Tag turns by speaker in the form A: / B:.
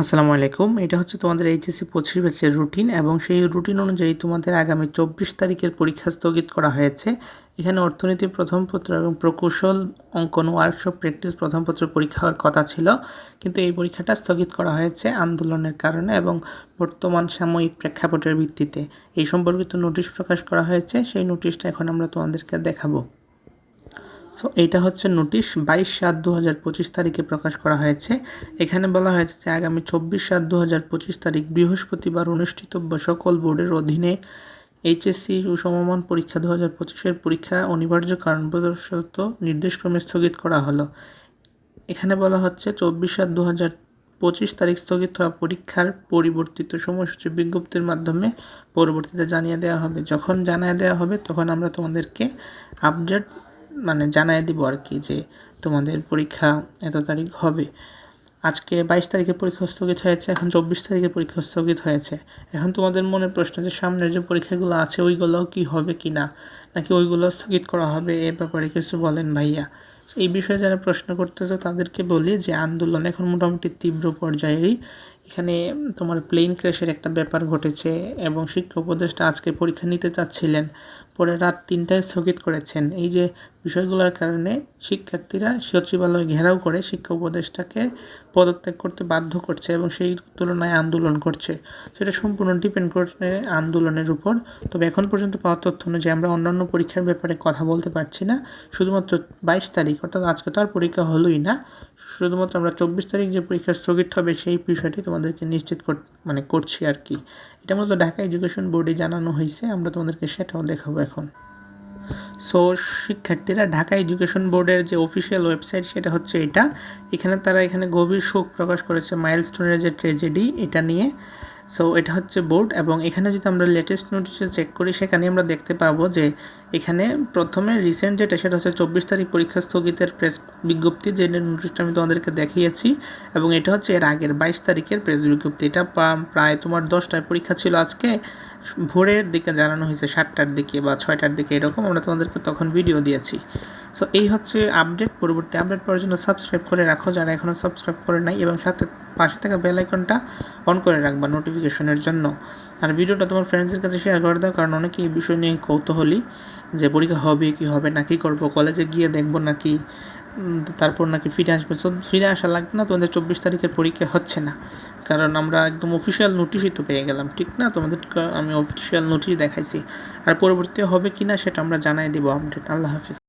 A: আসসালামু আলাইকুম। এটা হচ্ছে তোমাদের এইচএসসি পঁচিশ ব্যাচের রুটিন এবং সেই রুটিন অনুযায়ী তোমাদের আগামী চব্বিশ তারিখের পরীক্ষা স্থগিত করা হয়েছে। এখানে অর্থনীতি প্রথম পত্র এবং প্রকৌশল, অঙ্কন ওয়ার্কশপ প্র্যাকটিস প্রথম পত্র পরীক্ষা হওয়ার কথা ছিল। কিন্তু এই পরীক্ষাটা স্থগিত করা হয়েছে আন্দোলনের কারণে এবং বর্তমান সাময়িক প্রেক্ষাপটের ভিত্তিতে। এই সম্পর্কিত নোটিশ প্রকাশ করা হয়েছে। সেই নোটিশটা এখন আমরা তোমাদেরকে দেখাবো। সো এইটা হচ্ছে নোটিশ বাইশ সাত দু হাজার পঁচিশ তারিখে প্রকাশ করা হয়েছে। এখানে বলা হয়েছে যে আগামী চব্বিশ সাত দু হাজার পঁচিশ তারিখ বৃহস্পতিবার অনুষ্ঠিতব্য সকল বোর্ডের অধীনে এইচএসসি ও সমমান পরীক্ষা দু হাজার পঁচিশের পরীক্ষা অনিবার্য কারণ কারণবশত নির্দেশক্রমে স্থগিত করা হলো। এখানে বলা হচ্ছে চব্বিশ সাত দু হাজার পঁচিশ তারিখ স্থগিত হওয়া পরীক্ষার পরিবর্তিত সময়সূচি বিজ্ঞপ্তির মাধ্যমে পরবর্তীতে জানিয়ে দেওয়া হবে। যখন জানিয়ে দেওয়া হবে, তখন আমরা তোমাদেরকে আপডেট মানে জানাই দিব আর কি যে তোমাদের পরীক্ষা এত তারিখ হবে। আজকে বাইশ তারিখে পরীক্ষা স্থগিত হয়েছে, এখন চব্বিশ তারিখে পরীক্ষা স্থগিত হয়েছে। এখন তোমাদের মনে প্রশ্ন যে সামনের যে পরীক্ষাগুলো আছে, ওইগুলোও কি হবে কি না? নাকি ওইগুলো স্থগিত করা হবে এ ব্যাপারে কিছু বলেন ভাইয়া। এই বিষয়ে যারা প্রশ্ন করতেছে তাদেরকে বলি যে আন্দোলন এখন মোটামুটি তীব্র পর্যায়েরই। এখানে তোমার প্লেন ক্র্যাশের একটা ব্যাপার ঘটেছে এবং শিক্ষা উপদেষ্টা আজকে পরীক্ষা নিতে চাচ্ছিলেন। পরে রাত তিনটায় স্থগিত করেছেন। এই যে বিষয়গুলোর কারণে শিক্ষার্থীরা সচিবালয় ঘেরাও করে শিক্ষা উপদেষ্টাকে পদত্যাগ করতে বাধ্য করছে এবং সেই তুলনায় আন্দোলন করছে। সেটা সম্পূর্ণ ডিপেন্ড করছে আন্দোলনের উপর। তবে এখন পর্যন্ত পাওয়া তথ্য অনুযায়ী আমরা অন্যান্য পরীক্ষার ব্যাপারে কথা বলতে পারছি না। শুধুমাত্র বাইশ তারিখ, অর্থাৎ আজকে তো আর পরীক্ষা হলোই না। শুধুমাত্র আমরা চব্বিশ তারিখ যে পরীক্ষা স্থগিত হবে সেই বিষয়টি তোমাদেরকে নিশ্চিত মানে করছি আর কি। এটা মূলত ঢাকা এডুকেশন বোর্ডে জানানো হয়েছে, আমরা তোমাদেরকে সেটাও দেখাবো এখন। সো শিক্ষার্থীরা ঢাকা এডুকেশন বোর্ডের যে অফিসিয়াল ওয়েবসাইট সেটা হচ্ছে এটা। এখানে তারা এখানে গভীর শোক প্রকাশ করেছে মাইলস্টোনের যে ট্রেজেডি এটা নিয়ে। সো এটা হচ্ছে বোর্ড এবং এখানে যদি আমরা লেটেস্ট নোটিশে চেক করি, সেখানে আমরা দেখতে পাবো যে এখানে প্রথমে রিসেন্ট যেটা, সেটা হচ্ছে চব্বিশ তারিখ পরীক্ষা স্থগিতের প্রেস বিজ্ঞপ্তি, যে নোটিশটা আমি তোমাদেরকে দেখিয়েছি। এবং এটা হচ্ছে এর আগের বাইশ তারিখের প্রেস বিজ্ঞপ্তি। এটা প্রায় তোমার দশটায় পরীক্ষা ছিল আজকে। ভোরের দিকে জানানো হয়েছে সাতটার দিকে বা ছয়টার দিকে এরকম। আমরা তোমাদেরকে তখন ভিডিও দিয়েছি। সো এই হচ্ছে আপডেট পরবর্তী আপডেট পাওয়ার জন্য সাবস্ক্রাইব করে রাখো। যারা এখনও সাবস্ক্রাইব করে নাই, এবং সাথে, পাশে থাকা বেল আইকনটা অন করে রাখবা নোটিফিকেশনের জন্য। আর ভিডিওটা তোমার ফ্রেন্ডসদের কাছে শেয়ার করে দাও, কারণ অনেকে এই বিষয় নিয়ে কৌতূহলী। যে পরীক্ষা হবে, কি হবে, না কি করব কলেজে গিয়ে দেখব নাকি তারপর নাকি ফিরে আসবে। সো ফিরে আসা লাগবে না, তোমাদের চব্বিশ তারিখের পরীক্ষা হচ্ছে না। কারণ আমরা একদম অফিসিয়াল নোটিশই তো পেয়ে গেলাম, ঠিক না? তোমাদের আমি অফিসিয়াল নোটিশ দেখাইছি। আর পরবর্তী হবে কি না সেটা আমরা জানাই দেবো আপডেট আল্লাহ হাফিজ।